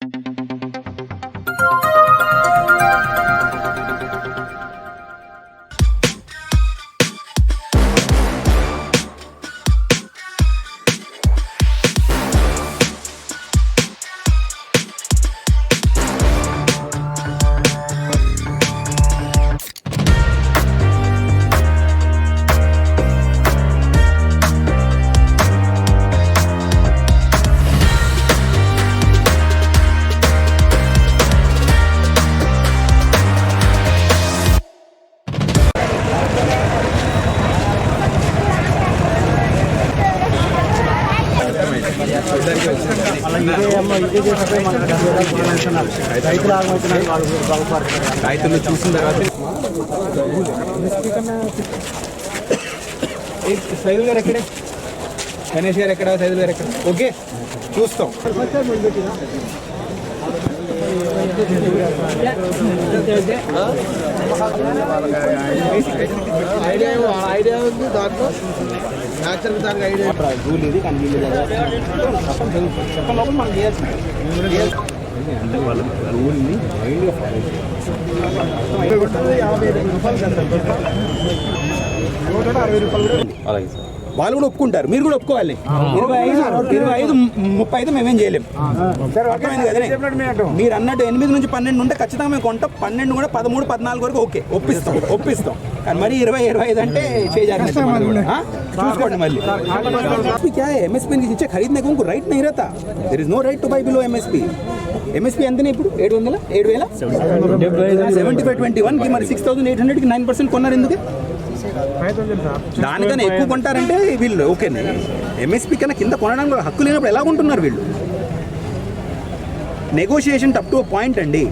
రైతులు రైతులు చూసిన తర్వాత ఏ, సైదుల్ గారు ఎక్కడే గణేష్ గారు ఎక్కడ సైదుల్ గారు ఎక్కడ ఓకే చూస్తాం ఐడియా ఐడియా ఉంది దాంట్లో. రూల్ ఇది కానీ వీళ్ళు చట్టం లోపల మనం చేయాల్సింది అంటే వాళ్ళ రూల్ని మైండ్గా ఫాలో అలాగే సార్ వాళ్ళు కూడా ఒప్పుకుంటారు. మీరు కూడా ఒప్పుకోవాలి. ఇరవై ఐదు ఇరవై ఐదు ముప్పై ఐదు మేమేం చేయలేము మీరు అన్నట్టు ఎనిమిది నుంచి పన్నెండు ఉంటే ఖచ్చితంగా మేము కొంటాం. పన్నెండు కూడా పదమూడు పద్నాలుగు వరకు ఓకే. ఒప్పిస్తాం ఒప్పిస్తాం. కానీ మరి ఇరవై ఇరవై ఐదు అంటే చేయాలి చూసుకోండి మళ్ళీ. ఎంఎస్పీ ఇచ్చే ఖరీదు ఇంకో right నైరత there is no right to buy below MSP MSP ఎంతనే ఇప్పుడు? ఏడు వందల? ఏడు వేల? సెవెంటీ ఫైవ్ ట్వంటీ వన్కి మరి సిక్స్ థౌసండ్ ఎయిట్ హండ్రెడ్కి నైన్ పర్సెంట్ కొన్నారు ఎందుకు? దానికన్నా ఎక్కువ కొంటారంటే వీళ్ళు ఓకేనే. ఎంఎస్పీ కన్నా కింద కొనడానికి కూడా హక్కు లేనప్పుడు ఎలా కొంటున్నారు వీళ్ళు? నెగోషియేషన్ అప్ టు పాయింట్ అండి.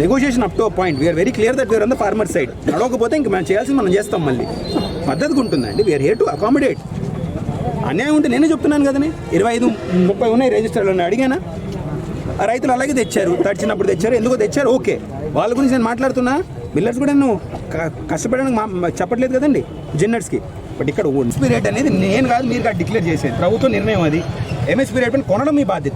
Negotiation up to point we are very clear that we are on the farmer side నడవకపోతే ఇంక మనం చేయాల్సింది మనం చేస్తాం మళ్ళీ. పద్ధతిగా ఉంటుందండి వీఆర్ హేర్ టు అకామిడేట్ అన్యాయం ఉంటే నేనే చెప్తున్నాను కదనే. ఇరవై ఐదు ముప్పై ఉన్నాయి రిజిస్టర్లు అని అడిగానా? ఆ రైతులు అలాగే తెచ్చారు. తడిచినప్పుడు తెచ్చారు ఎందుకో తెచ్చారు? ఓకే. వాళ్ళ గురించి నేను మాట్లాడుతున్నా. మిల్లర్స్ కూడా నువ్వు క- కష్టపడడానికి మా చెప్పట్లేదు కదండి జిన్నర్స్కి బట్ ఇక్కడ ఎంఎస్పీ రేట్ అనేది నేను కాదు మీరు కాదు డిక్లేర్ చేసేది. ప్రభుత్వ నిర్ణయం అది. ఎంఎస్పీ రేట్ పైన కొనడం మీ బాధ్యత.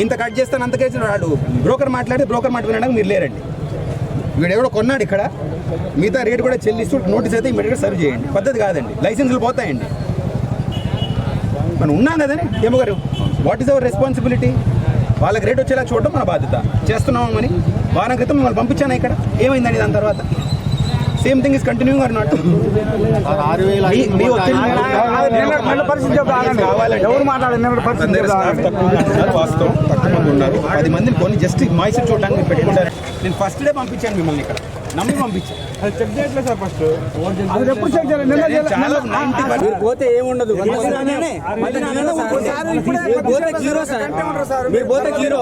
ఇంత కట్ చేస్తాను అంత కేసు వాడు బ్రోకర్ మాట్లాడి బ్రోకర్ మాట వినడానికి మీరు లేరండి. వీడు ఎవడో కొన్నాడు ఇక్కడ. మిగతా రేట్ కూడా చెల్లిస్తూ నోటీస్ అయితే ఇమీడియట్గా సర్వ్ చేయండి. పద్ధతి కాదండి. లైసెన్సులు పోతాయండి. మనం ఉన్నాం కదండి ఏమో గారు. వాట్ ఈస్ అవర్ రెస్పాన్సిబిలిటీ వాళ్ళకి రేట్ వచ్చేలా చూడడం మన బాధ్యత. చేస్తున్నామని వారం క్రితం మిమ్మల్ని పంపించాను ఇక్కడ? ఏమైందండి దాని తర్వాత? Same thing is continuing or not వాస్తవం. తక్కువ మంది ఉన్నారు. పది మందిని కొన్ని జస్ట్ మాయిశ్చర్ చూడడానికి పెట్టుకుంటారు. నేను ఫస్ట్ డే పంపించాను మిమ్మల్ని ఇక్కడ. నమ్మి పంపించాను అది చెక్ చేయట్లేదు సార్ ఫస్ట్ అది ఎప్పుడు చెక్ చేయాలి? నిన్న నేను చాలా 90% మీరు పోతే ఏముండదు? మీరు పోతే జీరో సార్. మీరు పోతే జీరో.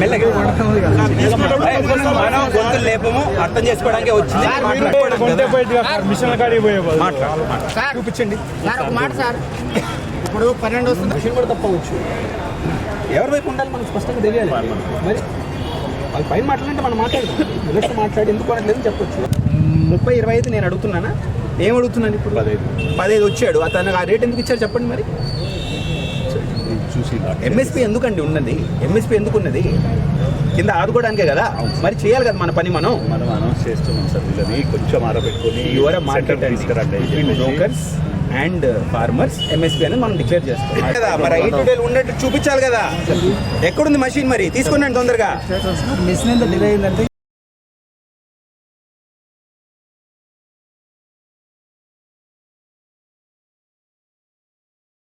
మెల్లగా మనం గొంతులు లేపము అర్థం చేసుకోవడానికి వచ్చింది చూపించండి. సార్ ఒక మాట సార్. ఇప్పుడు పన్నెండు వస్తుంది. విషయం కూడా తప్పవచ్చు ఎవరి వైపు ఉండాలి మనం స్పష్టంగా తెలియాలి. మరి వాళ్ళ పైన మాట్లాడంటే మనం మాట్లాడదాం మొదటి మాట్లాడి ఎందుకు అనట్లేదని చెప్పొచ్చు. ముప్పై ఇరవై ఐదు నేను అడుగుతున్నానా? ఏం అడుగుతున్నాను ఇప్పుడు? పదహైదు. పదహైదు వచ్చాడు. అతను ఆ రేట్ ఎందుకు ఇచ్చారు చెప్పండి మరి? చూసి ఎంఎస్పీ ఎందుకండి ఉన్నది? ఎంఎస్పీ ఎందుకు ఉన్నది? కింద ఆదుకోవడానికే కదా? మరి చేయాలి కదా మన పని మనం? మనం అనౌన్స్ చేస్తున్నాం సార్. కొంచెం ఆరబెట్టుకొని యువర్ మార్కెట్ తీసుకురండి. బ్రోకర్స్ అండ్ ఫార్మర్స్ ఎంఎస్పీ అనేది మనం డిక్లేర్ చేస్తాం. కదా మరి ఐదు డేలు ఉన్నట్టు చూపించాలి కదా. ఎక్కడుంది మషిన్ మరి? తీసుకున్నాను తొందరగా. మిషన్ ఎంత డిలే అయిందంటే